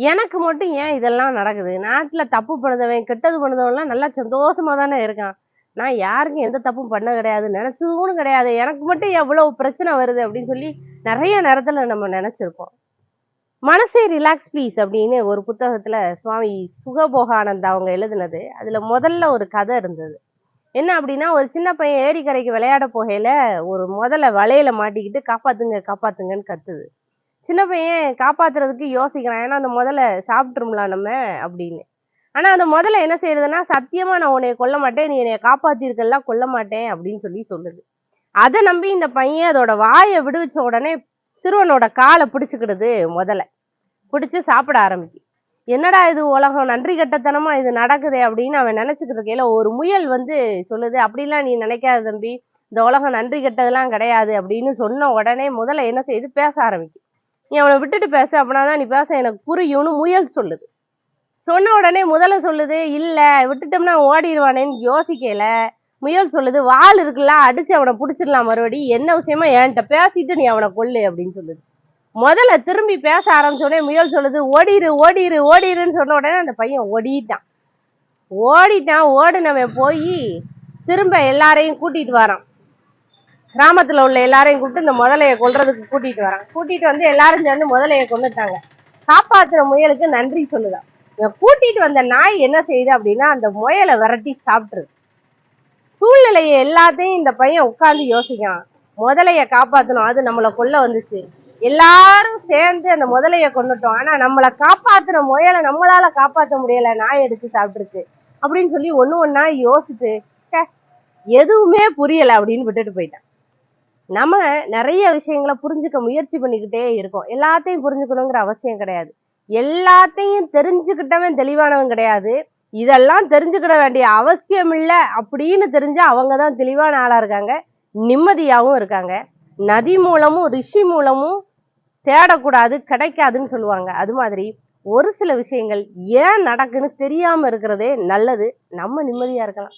எனக்கு மட்டும் ஏன் இதெல்லாம் நடக்குது? நாட்டில் தப்பு பண்ணதவன் கெட்டது பண்ணுதவன்லாம் நல்லா சந்தோஷமா தானே இருக்கான். நான் யாருக்கும் எந்த தப்பும் பண்ண கிடையாது. நினச்சதும் கிடையாது. எனக்கு மட்டும் எவ்வளோ பிரச்சனை வருது அப்படின்னு சொல்லி நிறைய நேரத்தில் நம்ம நினச்சிருக்கோம் மனசே ரிலாக்ஸ் ப்ளீஸ் அப்படின்னு ஒரு புத்தகத்தில் சுவாமி சுகபோகானந்த் அவங்க எழுதுனது. அதில் முதல்ல ஒரு கதை இருந்தது. என்ன அப்படின்னா ஒரு சின்ன பையன் ஏரிக்கரைக்கு விளையாட போகையில் ஒரு முதல்ல வலையில மாட்டிக்கிட்டு காப்பாத்துங்க காப்பாத்துங்கன்னு கத்துது. சின்ன பையன் காப்பாத்துறதுக்கு யோசிக்கிறான். ஏன்னா அந்த முதல்ல சாப்பிட்டுரும்லாம் நம்ம அப்படின்னு. ஆனா அந்த முதல்ல என்ன செய்யறதுன்னா சத்தியமா நான் உன்னைய கொல்ல மாட்டேன். நீ என்னைய காப்பாத்திருக்கெல்லாம் கொல்ல மாட்டேன் அப்படின்னு சொல்லி சொல்லுது. அதை நம்பி இந்த பையன் அதோட வாயை விடுவிச்ச உடனே சிறுவனோட காலை பிடிச்சுக்கிடுது முதல்ல பிடிச்சு சாப்பிட ஆரம்பிக்கு. என்னடா இது உலகம்? நன்றி கட்டத்தனமா இது நடக்குதே அப்படின்னு அவன் நினைச்சுக்கிட்டு இருக்கையில ஒரு முயல் வந்து சொல்லுது அப்படிலாம் நீ நினைக்காத தம்பி. இந்த உலகம் நன்றி கெட்டதெல்லாம் கிடையாது அப்படின்னு சொன்ன உடனே முதல்ல என்ன செய்யுது பேச ஆரம்பிக்கும் நீ அவனை விட்டுட்டு பேச அப்படின்னா தான் நீ பேச எனக்கு புரியும்னு முயல் சொல்லுது. சொன்ன உடனே முதல்ல சொல்லுது இல்லை விட்டுட்டோம்னா ஓடிடுவானேன்னு யோசிக்கல. முயல் சொல்லுது வால் இருக்குல்ல அடிச்சு அவனை பிடிச்சிடலாம் மறுபடி. என்ன விஷயமா என்கிட்ட பேசிட்டு நீ அவனை கொல்லு அப்படின்னு சொல்லுது. முதல்ல திரும்பி பேச ஆரம்பிச்ச உடனே முயல் சொல்லுது ஓடிரு ஓடிரு ஓடிருன்னு சொன்ன உடனே அந்த பையன் ஓடிட்டான். ஓடிட்டான் ஓடினவன் போய் திரும்ப எல்லாரையும் கூட்டிட்டு வரான். கிராமத்துல உள்ள எல்லாரையும் கூப்பிட்டு இந்த முதலையை கொல்றதுக்கு கூட்டிட்டு வரான் கூட்டிட்டு வந்து எல்லாரும் சேர்ந்து முதலையை கொண்டுட்டாங்க காப்பாத்துற முயலுக்கு நன்றி சொல்லுதான் இவன் கூட்டிட்டு வந்த நாய் என்ன செய்யுது அப்படின்னா அந்த முயலை விரட்டி சாப்பிட்டுருது. சூழ்நிலையை எல்லாத்தையும் இந்த பையன் உட்காந்து யோசிக்கான் முதலைய காப்பாத்தணும் அது நம்மளை கொல்ல வந்துச்சு. எல்லாரும் சேர்ந்து அந்த முதலைய கொண்டுட்டோம் ஆனா நம்மளை காப்பாத்துற முயலை நம்மளால காப்பாத்த முடியல நாய் எடுத்து சாப்பிட்டுருக்கு. அப்படின்னு சொல்லி ஒண்ணு ஒன்னா யோசிச்சு எதுவுமே புரியல அப்படின்னு விட்டுட்டு போயிட்டான். நம்ம நிறைய விஷயங்களை புரிஞ்சுக்க முயற்சி பண்ணிக்கிட்டே இருக்கோம். எல்லாத்தையும் புரிஞ்சுக்கணுங்கிற அவசியம் கிடையாது. எல்லாத்தையும் தெரிஞ்சுக்கிட்டவன் தெளிவானவன் கிடையாது. இதெல்லாம் தெரிஞ்சுக்கிட வேண்டிய அவசியம் இல்லை அப்படின்னு தெரிஞ்சா அவங்க தான் தெளிவான ஆளா இருக்காங்க. நிம்மதியாகவும் இருக்காங்க. நதி மூலமும் ரிஷி மூலமும் தேடக்கூடாது கிடைக்காதுன்னு சொல்லுவாங்க. அது மாதிரி ஒரு சில விஷயங்கள் ஏன் நடக்குன்னு தெரியாம இருக்கிறதே நல்லது. நம்ம நிம்மதியா இருக்கலாம்.